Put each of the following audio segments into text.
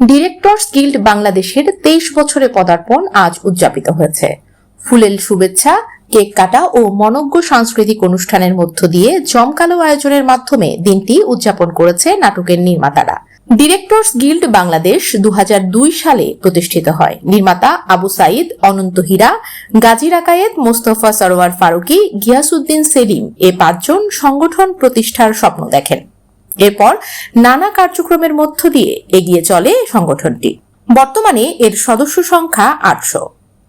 Directors guild বাংলাদেশের তেইশ বছরে পদার্পণ আজ উদযাপিত হয়েছে। ফুলেল শুভেচ্ছা, কেক কাটা ও মনজ্ঞ সাংস্কৃতিক অনুষ্ঠানের মধ্য দিয়ে জমকালো আয়োজনের মাধ্যমে দিনটি উদযাপন করেছে নাটকের নির্মাতারা। ডিরেক্টরস গিল্ড বাংলাদেশ দু হাজার দুই সালে প্রতিষ্ঠিত হয়। নির্মাতা আবু সাইদ, অনন্ত হীরা গাজী রাকায়েত মোস্তফা সরোয়ার ফারুকি গিয়াসুদ্দিন সেলিম এ পাঁচজন সংগঠন প্রতিষ্ঠার স্বপ্ন দেখেন। এরপর নানা কার্যক্রমের মধ্য দিয়ে এগিয়ে চলে সংগঠনটি। বর্তমানে এর সদস্য সংখ্যা আটশো।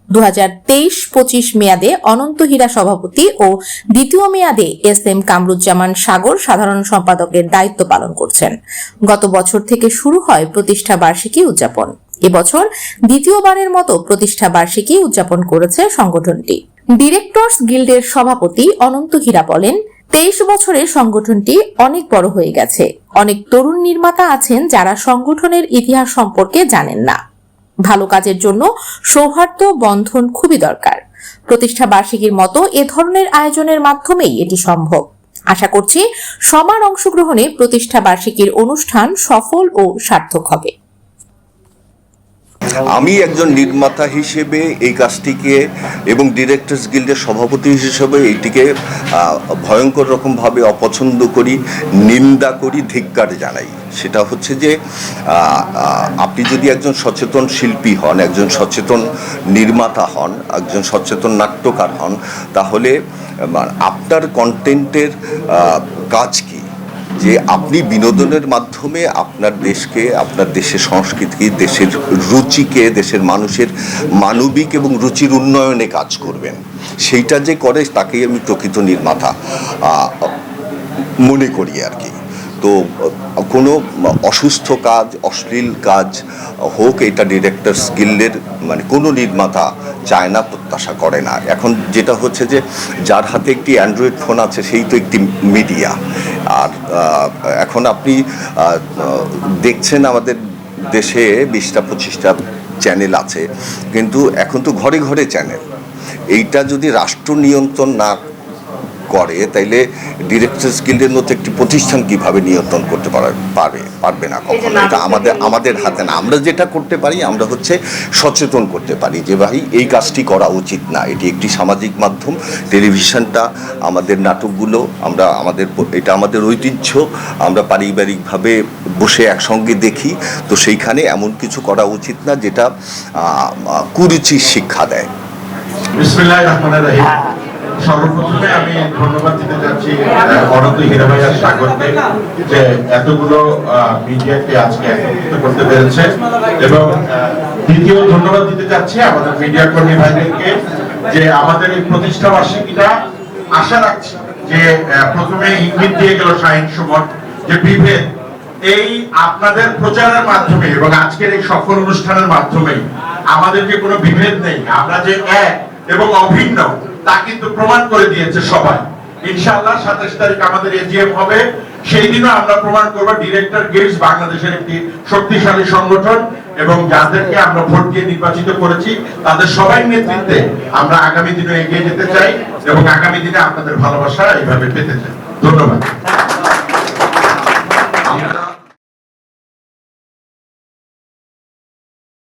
দু হাজার তেইশ পঁচিশ মেয়াদে অনন্ত হীরা সভাপতি ও দ্বিতীয় মেয়াদে এস এম কামরুজ্জামান সাগর সাধারণ সম্পাদকের দায়িত্ব পালন করছেন। গত বছর থেকে শুরু হয় প্রতিষ্ঠা বার্ষিকী উদযাপন। এবছর দ্বিতীয়বারের মতো প্রতিষ্ঠা বার্ষিকী উদযাপন করেছে সংগঠনটি। ডিরেক্টরস গিল্ডের সভাপতি অনন্ত হীরা বলেন তেইশ বছরে সংগঠনটি অনেক বড় হয়ে গেছে। অনেক তরুণ নির্মাতা আছেন যারা সংগঠনের ইতিহাস সম্পর্কে জানেন না। ভালো কাজের জন্য সৌহার্দ্য বন্ধন খুবই দরকার। প্রতিষ্ঠা বার্ষিকীর মতো এ ধরনের আয়োজনের মাধ্যমেই এটি সম্ভব। আশা করছি সবার অংশগ্রহণে প্রতিষ্ঠা বার্ষিকীর অনুষ্ঠান সফল ও সার্থক হবে। আমি একজন নির্মাতা হিসেবে এই কাজটিকে এবং ডিরেক্টরস গিল্ডের সভাপতি হিসেবে এইটিকে ভয়ঙ্কর রকমভাবে অপছন্দ করি, নিন্দা করি, ধিক্কার জানাই। সেটা হচ্ছে যে আপনি যদি একজন সচেতন শিল্পী হন, একজন সচেতন নির্মাতা হন, একজন সচেতন নাট্যকার হন, তাহলে আপনার কন্টেন্টের কাজ কি যে আপনি বিনোদনের মাধ্যমে আপনার দেশকে, আপনার দেশের সংস্কৃতি দেশের রুচিকে, দেশের মানুষের মানবিক এবং রুচির উন্নয়নে কাজ করবেন। সেইটা যে করে, তাকেই আমি প্রকৃত নির্মাতা মনে করি আর কি। তো, কোনো অসুস্থ কাজ, অশ্লীল কাজ হোক, এটা ডিরেক্টর স্কিলের মানে কোনো নির্মাতা চায় না, প্রত্যাশা করে না। এখন যেটা হচ্ছে যে, যার হাতে একটি অ্যান্ড্রয়েড ফোন আছে, সেই তো একটি মিডিয়া আর এখন আপনি দেখছেন আমাদের দেশে বিশটা, পঁচিশটা চ্যানেল আছে, কিন্তু এখন তো ঘরে ঘরে চ্যানেল এইটা যদি রাষ্ট্র নিয়ন্ত্রণ না করে তাইলে ডিরেক্টরস গিল্ডের মতো একটি প্রতিষ্ঠান কীভাবে নিয়ন্ত্রণ করতে পারে- পারবে পারবে না কখনো? এটা আমাদের আমাদের হাতে না। আমরা যেটা করতে পারি আমরা হচ্ছে সচেতন করতে পারি যে ভাই এই কাজটি করা উচিত না। এটি একটি সামাজিক মাধ্যম। টেলিভিশনটা আমাদের নাটকগুলো আমরা আমাদের এটা আমাদের ঐতিহ্য। আমরা পারিবারিকভাবে বসে একসঙ্গে দেখি। তো সেইখানে এমন কিছু করা উচিত না যেটা কুরুচির শিক্ষা দেয়। বিসমিল্লাহ রহমান রহিম। সর্বপ্রথমে আমি ধন্যবাদ দিতে যাচ্ছি অনন্ত হীরাভাইয়া সাগরকে যে এতগুলো মিডিয়াকে আজকে একত্রিত করতে পেরেছে। এবং দ্বিতীয় ধন্যবাদ দিতে যাচ্ছি আমাদের মিডিয়া কর্মী ভাইদেরকে যে আমাদের এই প্রতিষ্ঠা বার্ষিকীটা আশা রাখছি যে প্রথমে ইঙ্গিত দিয়ে গেল শাহিন সুমন যে বিভেদ, এই আপনাদের প্রচারের মাধ্যমে এবং আজকের এই সফল অনুষ্ঠানের মাধ্যমে আমাদের যে কোনো বিভেদ নেই। আমরা যে এক এবং অভিন্ন, তা কিন্তু প্রমাণ করে দিয়েছে সবাই। ইনশাআল্লাহ সাতাশ তারিখ আমাদের এজিএম হবে। সেই দিনও আমরা প্রমাণ করব ডিরেক্টর গিল্ডস বাংলাদেশের একটি শক্তিশালী সংগঠন এবং যাদেরকে আমরা ভোট দিয়ে নির্বাচিত করেছি, তাদের সবাই নেতৃত্বে আমরা আগামী দিনে এগিয়ে যেতে চাই এবং আগামী দিনে আপনাদের ভালোবাসা এইভাবে পেতে চাই। ধন্যবাদ।